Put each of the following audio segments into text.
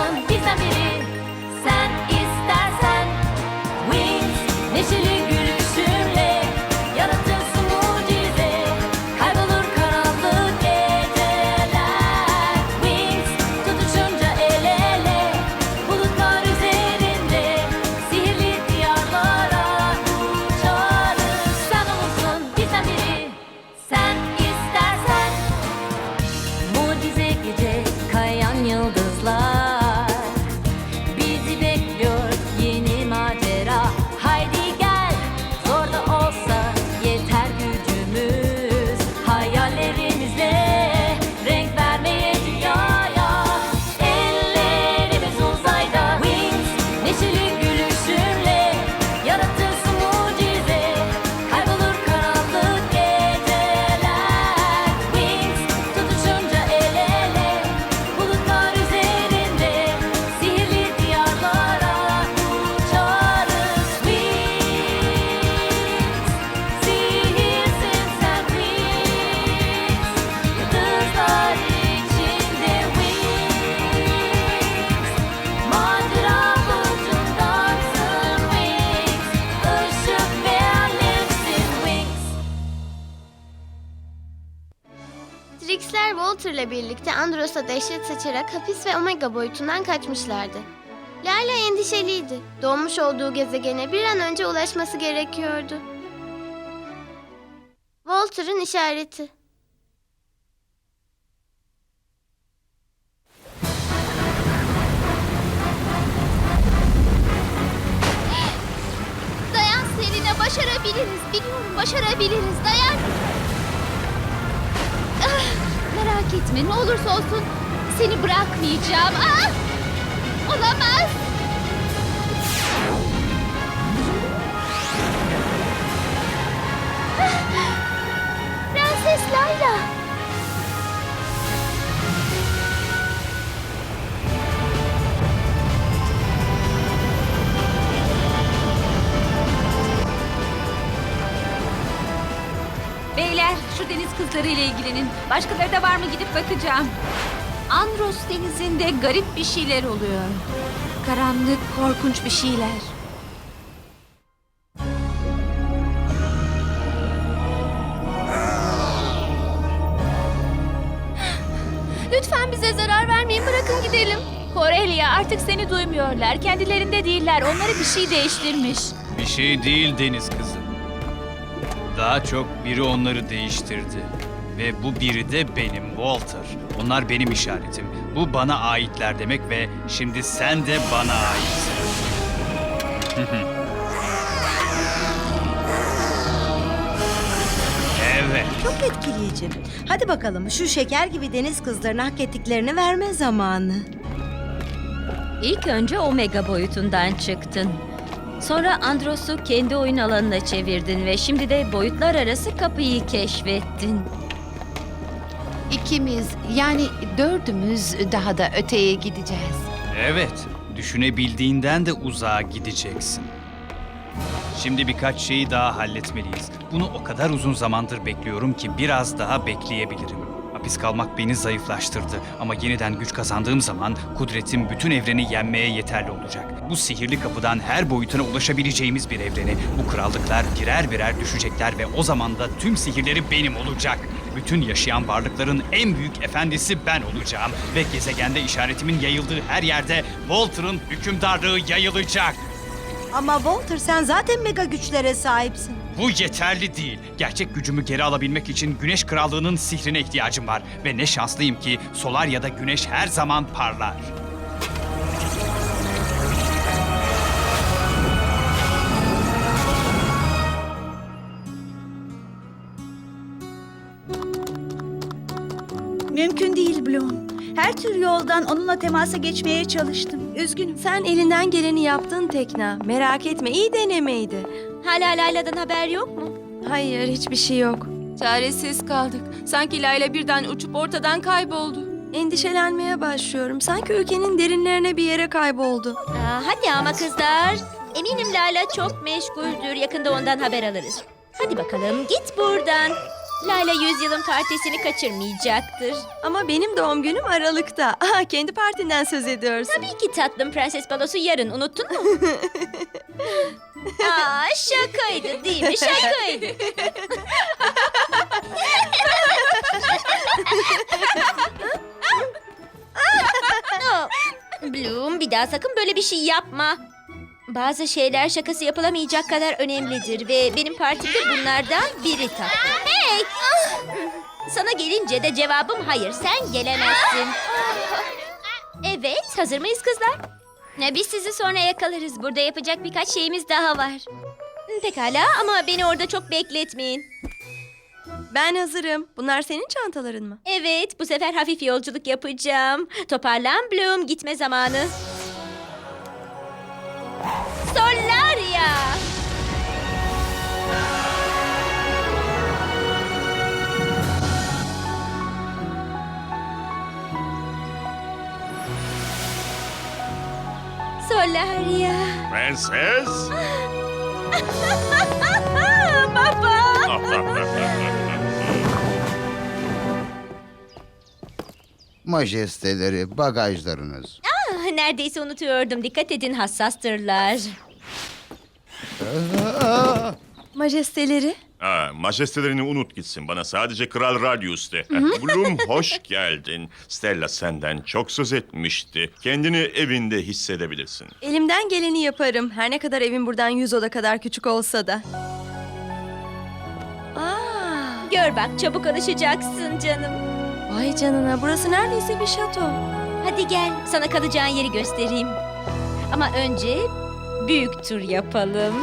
olsun Dehşet saçarak hapis ve Omega boyutundan kaçmışlardı. Layla endişeliydi. Doğmuş olduğu gezegene bir an önce ulaşması gerekiyordu. Walter'ın işareti. Dayan Selina başarabiliriz. Biliyorum başarabiliriz. Dayan. Ah, merak etme ne olursa olsun seni bırakmayacağım. Ah! Olamaz. Ah! Prenses Layla. Beyler şu deniz kızlarıyla ilgilenin. Başkaları da var mı gidip bakacağım. Andros denizinde garip bir şeyler oluyor. Karanlık, korkunç bir şeyler. Lütfen bize zarar vermeyin. Bırakın gidelim. Corelia artık seni duymuyorlar. Kendilerinde değiller. Onları bir şey değiştirmiş. Bir şey değil deniz kızı. Daha çok biri onları değiştirdi. Ve bu biri de benim Walter. Onlar benim işaretim. Bu bana aitler demek ve şimdi sen de bana aitsin. evet. Çok etkileyici. Hadi bakalım şu şeker gibi deniz kızlarına hak ettiklerini verme zamanı. İlk önce Omega boyutundan çıktın. Sonra Andros'u kendi oyun alanına çevirdin ve şimdi de boyutlar arası kapıyı keşfettin. İkimiz yani dördümüz daha da öteye gideceğiz. Evet. Düşünebildiğinden de uzağa gideceksin. Şimdi birkaç şeyi daha halletmeliyiz. Bunu o kadar uzun zamandır bekliyorum ki biraz daha bekleyebilirim. Hapis kalmak beni zayıflaştırdı ama yeniden güç kazandığım zaman kudretim bütün evreni yenmeye yeterli olacak. Bu sihirli kapıdan her boyutuna ulaşabileceğimiz bir evreni, bu krallıklar birer birer düşecekler ve o zaman da tüm sihirleri benim olacak. Bütün yaşayan varlıkların en büyük efendisi ben olacağım ve gezegende işaretimin yayıldığı her yerde Walter'ın hükümdarlığı yayılacak. Ama Walter sen zaten mega güçlere sahipsin. Bu yeterli değil. Gerçek gücümü geri alabilmek için Güneş Krallığı'nın sihrine ihtiyacım var. Ve ne şanslıyım ki Solarya'da güneş her zaman parlar. Mümkün değil Bloom. Her tür yoldan onunla temasa geçmeye çalıştım. Üzgünüm. Sen elinden geleni yaptın Tekna. Merak etme iyi denemeydi. Hala Layla'dan haber yok mu? Hayır hiçbir şey yok. Çaresiz kaldık. Sanki Layla birden uçup ortadan kayboldu. Endişelenmeye başlıyorum. Sanki ülkenin derinlerine bir yere kayboldu. Aa, hadi ama kızlar. Eminim Lala çok meşguldür. Yakında ondan haber alırız. Hadi bakalım git buradan. Layla yüzyılın partisini kaçırmayacaktır. Ama benim doğum günüm Aralık'ta. Aha, kendi partinden söz ediyorsun. Tabii ki tatlım prenses balosu yarın unuttun mu? Aa şakaydı değil mi? Şakaydı. Bloom bir daha sakın böyle bir şey yapma. Bazı şeyler şakası yapılamayacak kadar önemlidir ve benim partimde bunlardan biri tatlım. Hey! Sana gelince de cevabım hayır. Sen gelemezsin. Evet, hazır mıyız kızlar? Ne biz sizi sonra yakalarız. Burada yapacak birkaç şeyimiz daha var. Pekala ama beni orada çok bekletmeyin. Ben hazırım. Bunlar senin çantaların mı? Evet, bu sefer hafif yolculuk yapacağım. Toparlan Bloom, gitme zamanı. Solaria! Solaria. Prenses. Majesteleri, bagajlarınız. Neredeyse unutuyordum. Dikkat edin hassastırlar. Majesteleri. Ha, majestelerini unut gitsin. Bana sadece Kral Radius de. Bloom hoş geldin. Stella senden çok söz etmişti. Kendini evinde hissedebilirsin. Elimden geleni yaparım. Her ne kadar evim buradan yüz oda kadar küçük olsa da. Aa, Gör bak çabuk alışacaksın canım. vay canına burası neredeyse bir şato. Hadi gel sana kalacağın yeri göstereyim. Ama önce büyük tur yapalım.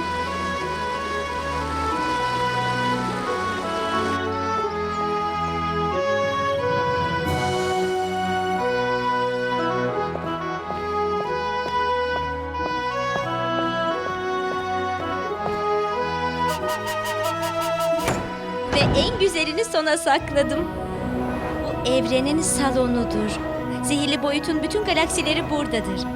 Ve en güzelini sona sakladım. Bu evrenin salonudur. Zehirli boyutun bütün galaksileri buradadır.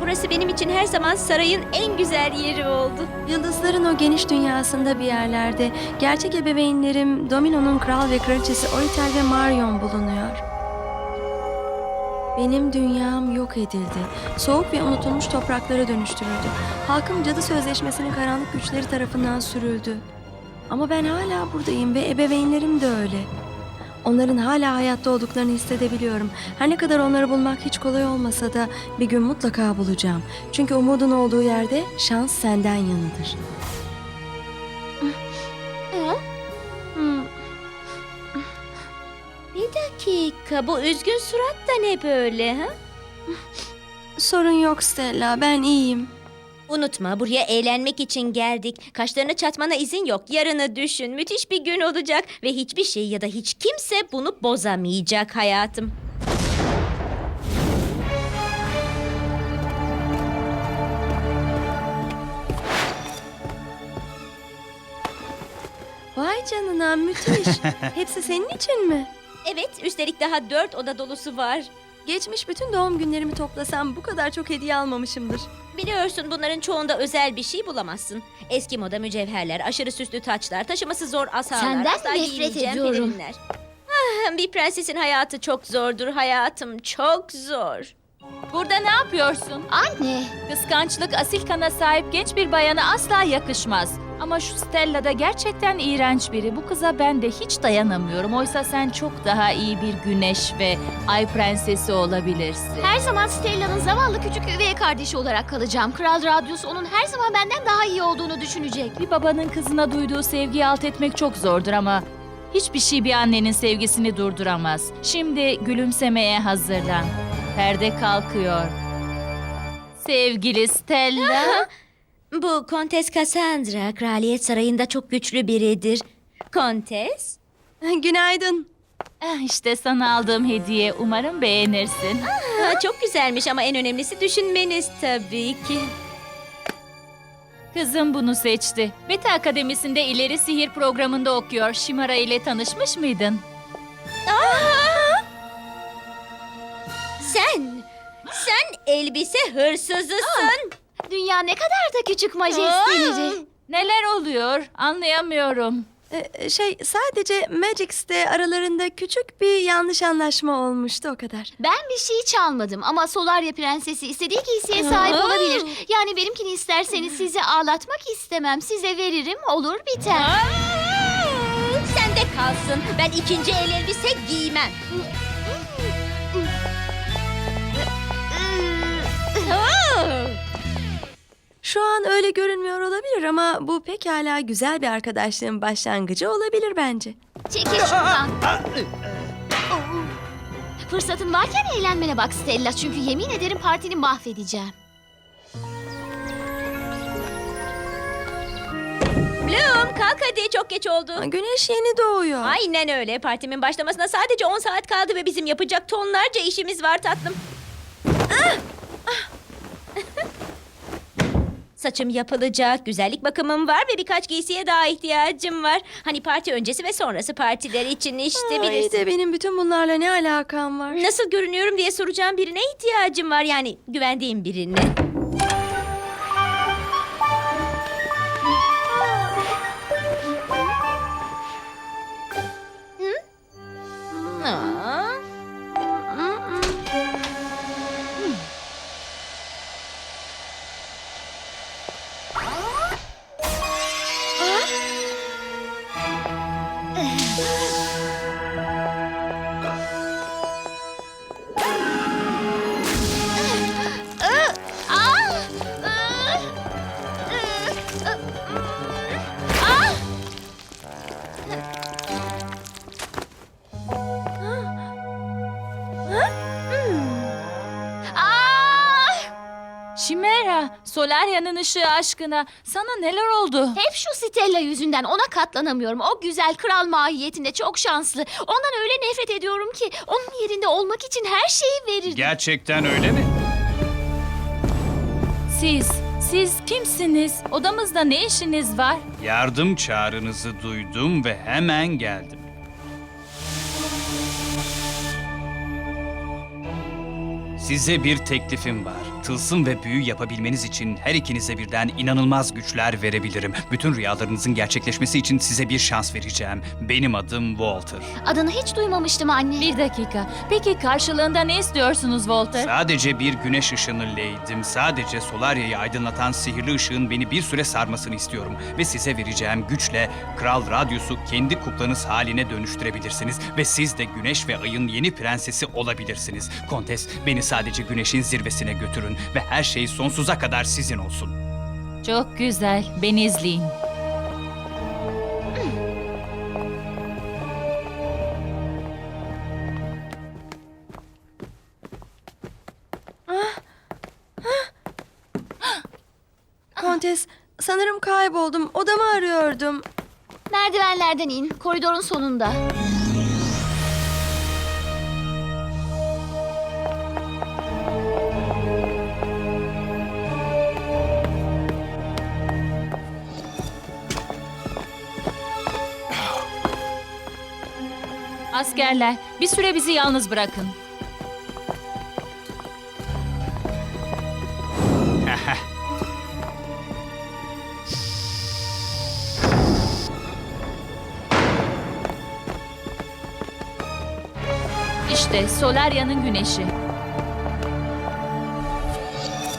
Burası benim için her zaman sarayın en güzel yeri oldu. Yıldızların o geniş dünyasında bir yerlerde gerçek ebeveynlerim Domino'nun kral ve kraliçesi Oritel ve Marion bulunuyor. Benim dünyam yok edildi. Soğuk ve unutulmuş topraklara dönüştürüldü. Halkım cadı sözleşmesinin karanlık güçleri tarafından sürüldü. Ama ben hala buradayım ve ebeveynlerim de öyle. Onların hala hayatta olduklarını hissedebiliyorum. Her ne kadar onları bulmak hiç kolay olmasa da bir gün mutlaka bulacağım. Çünkü umudun olduğu yerde şans senden yanıdır. Bir dakika bu üzgün surat da ne böyle ha? Sorun yok Stella, ben iyiyim. Unutma buraya eğlenmek için geldik. Kaşlarını çatmana izin yok. Yarını düşün. Müthiş bir gün olacak ve hiçbir şey ya da hiç kimse bunu bozamayacak hayatım. Vay canına müthiş. Hepsi senin için mi? Evet, üstelik daha dört oda dolusu var. Geçmiş bütün doğum günlerimi toplasam bu kadar çok hediye almamışımdır. Biliyorsun bunların çoğunda özel bir şey bulamazsın. Eski moda mücevherler, aşırı süslü taçlar, taşıması zor asalar, Senden asla nefret ediyorum. pelerinler. Ah, bir prensesin hayatı çok zordur hayatım, çok zor. Burada ne yapıyorsun? Anne. Kıskançlık asil kana sahip genç bir bayana asla yakışmaz. Ama şu Stella da gerçekten iğrenç biri. Bu kıza ben de hiç dayanamıyorum. Oysa sen çok daha iyi bir güneş ve ay prensesi olabilirsin. Her zaman Stella'nın zavallı küçük üvey kardeşi olarak kalacağım. Kral Radius onun her zaman benden daha iyi olduğunu düşünecek. Bir babanın kızına duyduğu sevgiyi alt etmek çok zordur ama hiçbir şey bir annenin sevgisini durduramaz. Şimdi gülümsemeye hazırlan. Perde kalkıyor. Sevgili Stella. Bu Kontes Cassandra, kraliyet sarayında çok güçlü biridir. Kontes? Günaydın. Ah, işte sana aldığım hediye. Umarım beğenirsin. Ha, çok güzelmiş ama en önemlisi düşünmeniz tabii ki. Kızım bunu seçti. Beta Akademisi'nde ileri sihir programında okuyor. Şimara ile tanışmış mıydın? Sen, sen elbise hırsızısın. Dünya ne kadar da küçük majesteleri. Neler oluyor? Anlayamıyorum. Ee, şey sadece Magix'te aralarında küçük bir yanlış anlaşma olmuştu o kadar. Ben bir şey çalmadım ama Solarya Prensesi istediği giysiye sahip olabilir. Yani benimkini isterseniz sizi ağlatmak istemem. Size veririm olur biter. Sen de kalsın. Ben ikinci el elbise giymem. Şu an öyle görünmüyor olabilir ama bu pekala güzel bir arkadaşlığın başlangıcı olabilir bence. Çekil şuradan. Fırsatın varken eğlenmene bak Stella. Çünkü yemin ederim partini mahvedeceğim. Bloom kalk hadi çok geç oldu. Güneş yeni doğuyor. Aynen öyle. Partimin başlamasına sadece 10 saat kaldı ve bizim yapacak tonlarca işimiz var tatlım. Ah! Saçım yapılacak, güzellik bakımım var ve birkaç giysiye daha ihtiyacım var. Hani parti öncesi ve sonrası partiler için işte Ay bilirsin. de benim bütün bunlarla ne alakam var? Nasıl görünüyorum diye soracağım birine ihtiyacım var yani güvendiğim birine. Solarya'nın ışığı aşkına. Sana neler oldu? Hep şu Stella yüzünden ona katlanamıyorum. O güzel kral mahiyetinde çok şanslı. Ondan öyle nefret ediyorum ki onun yerinde olmak için her şeyi verirdim. Gerçekten öyle mi? Siz, siz kimsiniz? Odamızda ne işiniz var? Yardım çağrınızı duydum ve hemen geldim. Size bir teklifim var. Tılsım ve büyü yapabilmeniz için her ikinize birden inanılmaz güçler verebilirim. Bütün rüyalarınızın gerçekleşmesi için size bir şans vereceğim. Benim adım Walter. Adını hiç duymamıştım anne. Bir dakika. Peki karşılığında ne istiyorsunuz Walter? Sadece bir güneş ışını leydim. Sadece Solarya'yı aydınlatan sihirli ışığın beni bir süre sarmasını istiyorum. Ve size vereceğim güçle Kral Radyus'u kendi kuklanız haline dönüştürebilirsiniz. Ve siz de güneş ve ayın yeni prensesi olabilirsiniz. Kontes beni sadece güneşin zirvesine götürün ve her şey sonsuza kadar sizin olsun. Çok güzel. Beni izleyin. Kontes, sanırım kayboldum. Odamı arıyordum. Merdivenlerden in. Koridorun sonunda. Askerler, bir süre bizi yalnız bırakın. İşte Solarya'nın güneşi.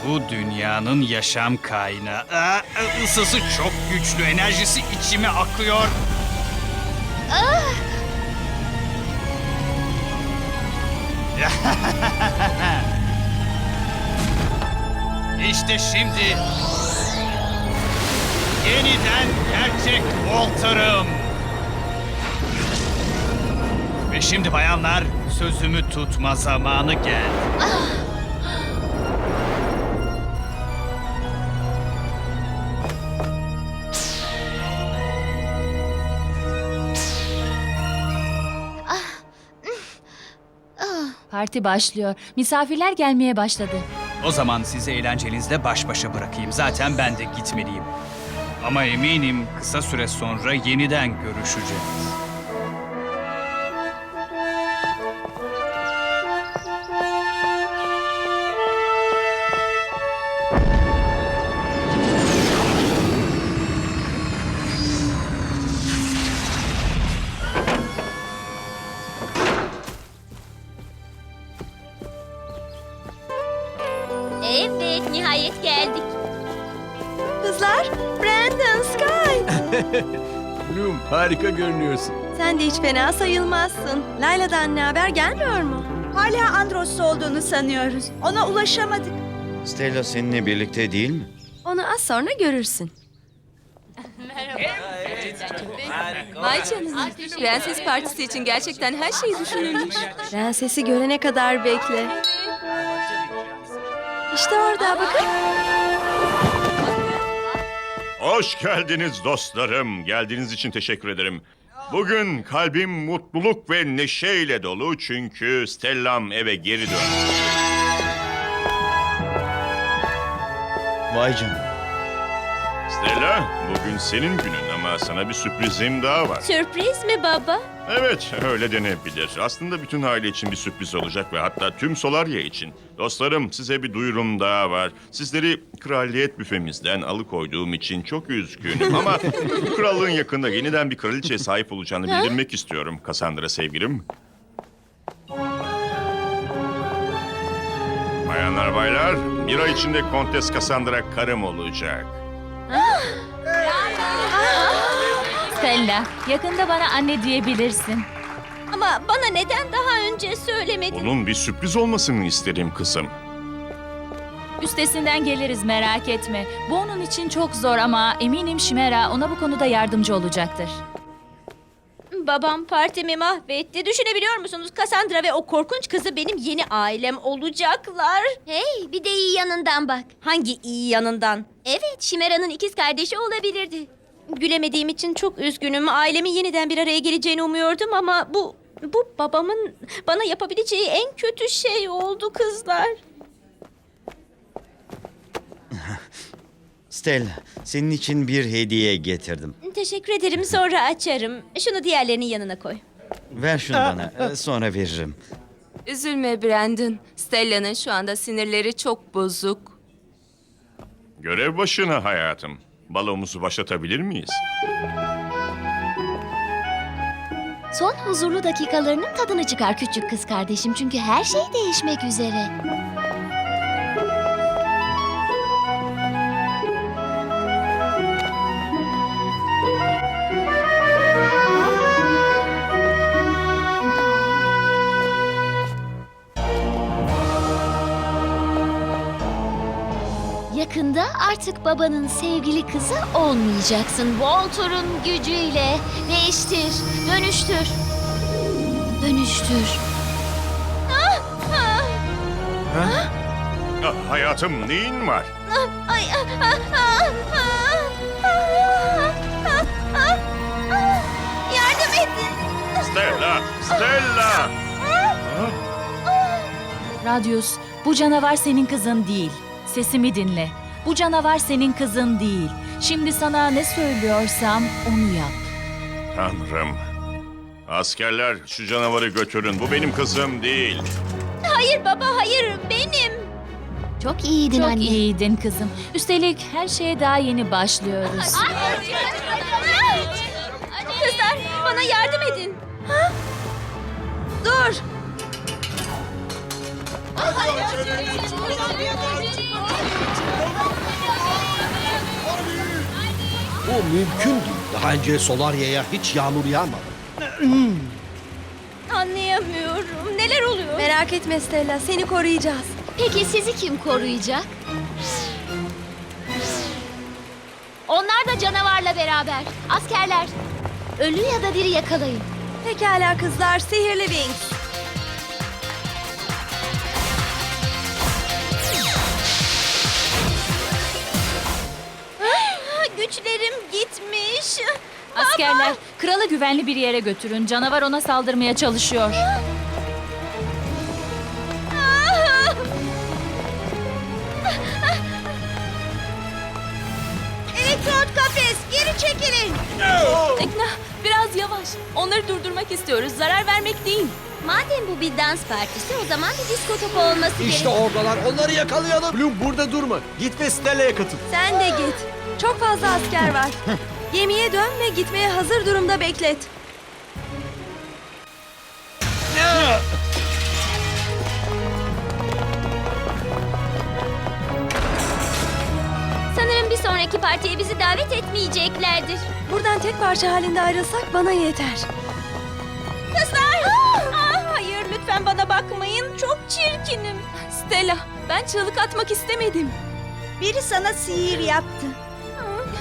Bu dünyanın yaşam kaynağı. Aa, ısısı çok güçlü, enerjisi içime akıyor. işte şimdi yeniden gerçek Walter'ım. Ve şimdi bayanlar sözümü tutma zamanı geldi. Parti başlıyor. Misafirler gelmeye başladı. O zaman sizi eğlencenizle baş başa bırakayım. Zaten ben de gitmeliyim. Ama eminim kısa süre sonra yeniden görüşeceğiz. Görünüyorsun. Sen de hiç fena sayılmazsın. Layla'dan ne haber gelmiyor mu? Hala Andros'ta olduğunu sanıyoruz. Ona ulaşamadık. Stella seninle birlikte değil mi? Onu az sonra görürsün. Vay canına. Prenses partisi için gerçekten her şey düşünülmüş. Prensesi görene kadar bekle. İşte orada bakın. Hoş geldiniz dostlarım. Geldiğiniz için teşekkür ederim. Bugün kalbim mutluluk ve neşeyle dolu çünkü Stellam eve geri döndü. Vay canına. Stella, bugün senin günün ama sana bir sürprizim daha var. Sürpriz mi baba? Evet, öyle denebilir. Aslında bütün aile için bir sürpriz olacak ve hatta tüm Solarya için. Dostlarım, size bir duyurum daha var. Sizleri kraliyet büfemizden alıkoyduğum için çok üzgünüm ama bu krallığın yakında yeniden bir kraliçeye sahip olacağını bildirmek istiyorum Cassandra sevgilim. Bayanlar baylar, bir ay içinde Kontes Cassandra karım olacak. Stella, yakında bana anne diyebilirsin. Ama bana neden daha önce söylemedin? Bunun bir sürpriz olmasını isterim kızım. Üstesinden geliriz merak etme. Bu onun için çok zor ama eminim Şimera ona bu konuda yardımcı olacaktır. Babam partimi mahvetti. Düşünebiliyor musunuz? Cassandra ve o korkunç kızı benim yeni ailem olacaklar. Hey, bir de iyi yanından bak. Hangi iyi yanından? Evet, Şimera'nın ikiz kardeşi olabilirdi. Gülemediğim için çok üzgünüm. Ailemin yeniden bir araya geleceğini umuyordum ama bu bu babamın bana yapabileceği en kötü şey oldu kızlar. Stella, senin için bir hediye getirdim. Teşekkür ederim. Sonra açarım. Şunu diğerlerinin yanına koy. Ver şunu bana, e, sonra veririm. Üzülme Brandon. Stella'nın şu anda sinirleri çok bozuk. Görev başına hayatım. Balomuzu başlatabilir miyiz? Son huzurlu dakikalarının tadını çıkar küçük kız kardeşim çünkü her şey değişmek üzere. Artık babanın sevgili kızı olmayacaksın. Voltur'un gücüyle değiştir, dönüştür. Dönüştür. Ah, hayatım neyin var? Ay, ah, ah, ah, ah, ah, ah, ah. Yardım edin. Stella! Stella! Radyus, bu canavar senin kızın değil. Sesimi dinle. Bu canavar senin kızın değil. Şimdi sana ne söylüyorsam onu yap. Tanrım. Askerler şu canavarı götürün. Bu benim kızım değil. Hayır baba, hayır benim. Çok iyiydin Çok anne. iyiydin kızım. Üstelik her şeye daha yeni başlıyoruz. Kızlar, bana yardım edin. Dur. Bu mümkün değil. Daha önce Solarya'ya hiç yağmur yağmadı. Anlayamıyorum. Neler oluyor? Merak etme Stella, seni koruyacağız. Peki sizi kim koruyacak? Onlar da canavarla beraber. Askerler, ölü ya da diri yakalayın. Pekala kızlar, sihirli Wings. Güçlerim gitmiş. Askerler, kralı güvenli bir yere götürün. Canavar ona saldırmaya çalışıyor. Elektrot kafes, geri çekilin. Ekna, biraz yavaş. Onları durdurmak istiyoruz, zarar vermek değil. Madem bu bir dans partisi, o zaman bir disko topu olması İşte oradalar. Onları yakalayalım. Bloom burada durma. Git ve Stella'ya katıl. Sen de git. Çok fazla asker var. Gemiye dön ve gitmeye hazır durumda beklet. sonraki partiye bizi davet etmeyeceklerdir. Buradan tek parça halinde ayrılsak bana yeter. Kızlar! Aa, hayır lütfen bana bakmayın. Çok çirkinim. Stella, ben çığlık atmak istemedim. Biri sana sihir yaptı.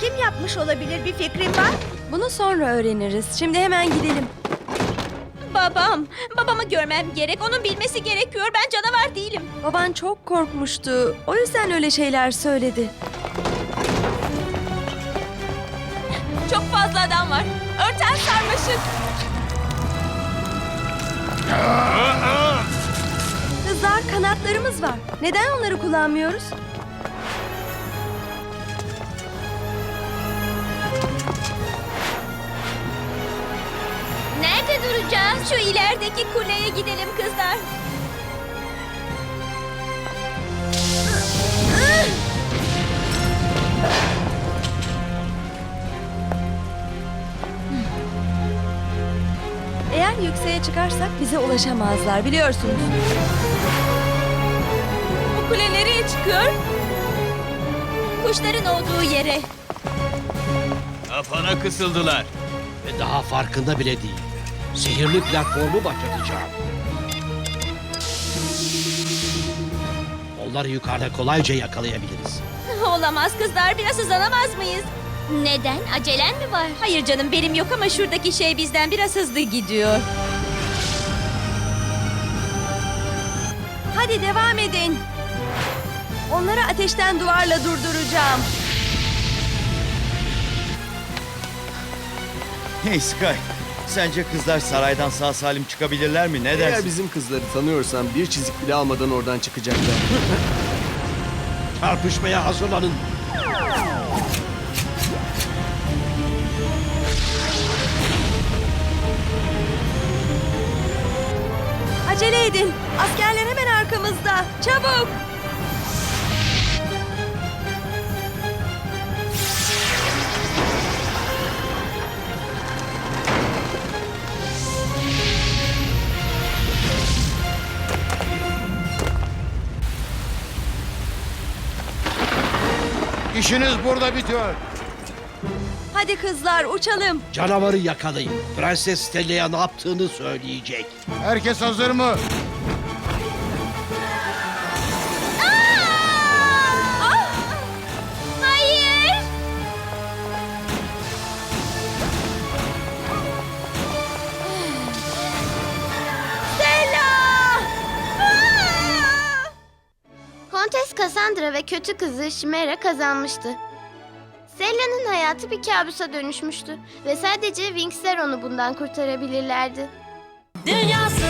Kim yapmış olabilir bir fikrin var? Bunu sonra öğreniriz. Şimdi hemen gidelim. Babam. Babamı görmem gerek. Onun bilmesi gerekiyor. Ben canavar değilim. Baban çok korkmuştu. O yüzden öyle şeyler söyledi. Çok fazla adam var. Örten sarmaşık. Kızlar kanatlarımız var. Neden onları kullanmıyoruz? Şu ilerideki kuleye gidelim kızlar. Eğer yükseğe çıkarsak bize ulaşamazlar biliyorsunuz. Bu kule nereye çıkıyor? Kuşların olduğu yere. Kafana kısıldılar. Ve daha farkında bile değil. Sihirli platformu başlatacağım. Onları yukarıda kolayca yakalayabiliriz. Olamaz kızlar. Biraz hızlanamaz mıyız? Neden? Acelen mi var? Hayır canım benim yok ama şuradaki şey bizden biraz hızlı gidiyor. Hadi devam edin. Onları ateşten duvarla durduracağım. Hey Sky, sence kızlar saraydan sağ salim çıkabilirler mi? Ne Eğer dersin? bizim kızları tanıyorsan bir çizik bile almadan oradan çıkacaklar. Çarpışmaya hazırlanın. Acele edin. Askerler hemen arkamızda. Çabuk. İşiniz burada bitiyor. Hadi kızlar uçalım. Canavarı yakalayın. Prenses Stella'ya ne yaptığını söyleyecek. Herkes hazır mı? Cassandra ve kötü kızı Chimera kazanmıştı. Stella'nın hayatı bir kabusa dönüşmüştü ve sadece Wingsler onu bundan kurtarabilirlerdi. Dünyası